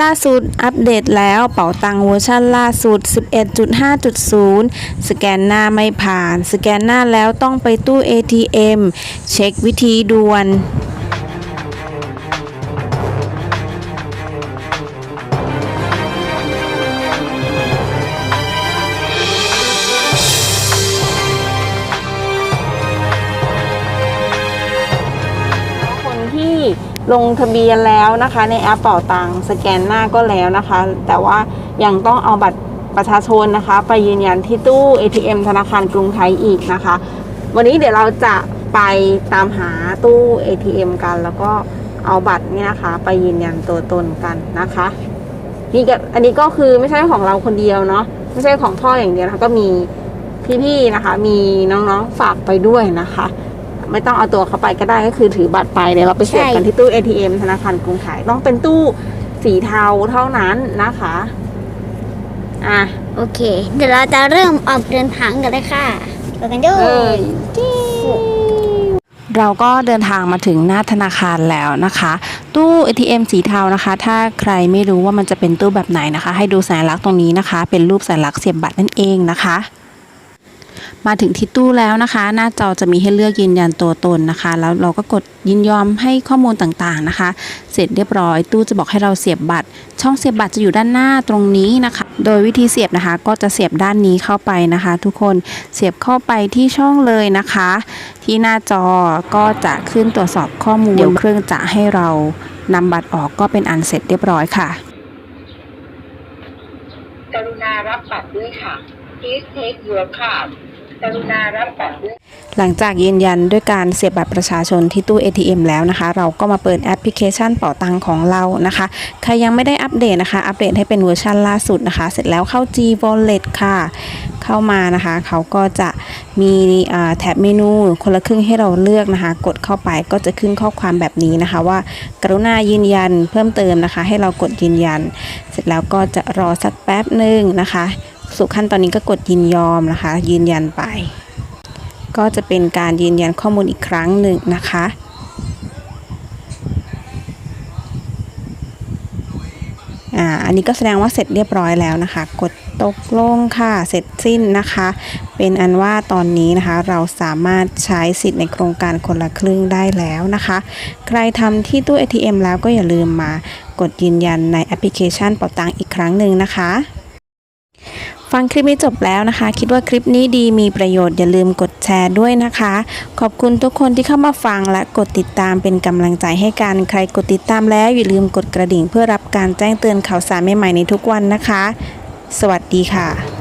ล่าสุดอัปเดตแล้วเป๋าตังเวอร์ชันล่าสุด 11.5.0 สแกนหน้าไม่ผ่าน สแกนหน้าแล้วต้องไปตู้ ATM เช็ควิธีด่วน ลงทะเบียนแล้วนะคะ ในแอปเป่าตังสแกนหน้าก็แล้วนะคะ แต่ว่ายังต้องเอาบัตรประชาชนนะคะ ไปยืนยันที่ตู้ ATM ธนาคารกรุงไทยอีกนะคะ วันนี้เดี๋ยวเราจะไปตามหาตู้ ATM กันแล้วก็เอาบัตรเนี่ยนะคะ ไปยืนยันตัวตนกันนะคะนี่ก็อันนี้ก็คือไม่ใช่ของเราคนเดียวเนาะไม่ใช่ของพ่ออย่างเดียวนะคะก็มีพี่ๆนะคะ มีน้องๆฝากไปด้วยนะคะ ไม่ต้องเอาตัวเขาไปก็ได้ก็คือถือบัตรไปเดี๋ยวเราไปเสียบกันที่ตู้ ATM ธนาคารกรุงไทยต้องเป็นตู้สีเทาเท่านั้นนะคะ อะโอเค เดี๋ยวเราจะเริ่มออกเดินทางกันเลยค่ะไปกันดูเอ้ยเราก็เดินทางมาถึงหน้าธนาคารแล้วนะคะ ตู้ ATM สีเทานะคะ ถ้าใครไม่รู้ว่ามันจะเป็นตู้แบบไหนนะคะ ให้ดูสัญลักษณ์ตรงนี้นะคะ เป็นรูปสัญลักษณ์เสียบบัตรนั่นเองนะคะ มาถึงที่ตู้แล้วนะคะ หน้าจอจะมีให้เลือกยืนยันตัวตนนะคะ แล้วเราก็กดยินยอมให้ข้อมูลต่างๆนะคะ เสร็จเรียบร้อย ตู้จะบอกให้เราเสียบบัตร ช่องเสียบบัตรจะอยู่ด้านหน้าตรงนี้นะคะ โดยวิธีเสียบนะคะ ก็จะเสียบด้านนี้เข้าไปนะคะ ทุกคนเสียบเข้าไปที่ช่องเลยนะคะ ที่หน้าจอก็จะขึ้นตรวจสอบข้อมูลเดี๋ยวเครื่องจะให้เรานำบัตรออกก็เป็นอันเสร็จเรียบร้อยค่ะกรุณารับบัตรด้วยค่ะ Please take your card รุณารับบัตรด้วยหลังจากยืนยันด้วยการเสียบบัตรประชาชนที่ตู้ ATM แล้วนะคะ เราก็มาเปิดแอปพลิเคชันเป๋าตังของเรานะคะ ใครยังไม่ได้อัปเดตนะคะ อัปเดตให้เป็นเวอร์ชันล่าสุดนะคะ เสร็จแล้วเข้า G Wallet ค่ะ เข้ามานะคะ เขาก็จะมีแท็บเมนูคนละครึ่งให้เราเลือกนะคะ กดเข้าไปก็จะขึ้นข้อความแบบนี้นะคะ ว่า กรุณายืนยันเพิ่มเติมนะคะ ให้เรากดยืนยัน เสร็จแล้วก็จะรอสักแป๊บหนึ่งนะคะ สู่ขั้นตอนนี้ก็กดยินยอมนะคะ ยืนยันไป ก็จะเป็นการยืนยันข้อมูลอีกครั้งหนึ่งนะคะอ่าอันนี้ก็แสดงว่าเสร็จเรียบร้อยแล้วนะคะ กดตกลงค่ะเสร็จสิ้นนะคะ เป็นอันว่าตอนนี้นะคะ เราสามารถใช้สิทธิ์ในโครงการคนละครึ่งได้แล้วนะคะ ใครทำที่ตู้ ATM แล้วก็อย่าลืมมากดยืนยันในแอปพลิเคชันเป๋าตังอีกครั้งหนึ่งนะคะ ฟังคลิปนี้จบแล้วนะคะ คิดว่าคลิปนี้ดีมีประโยชน์อย่าลืมกดแชร์ด้วยนะคะ ขอบคุณทุกคนที่เข้ามาฟังและกดติดตามเป็นกำลังใจให้กันใครกดติดตามแล้วอย่าลืมกดกระดิ่งเพื่อรับการแจ้งเตือนข่าวสารใหม่ๆในทุกวันนะคะ สวัสดีค่ะ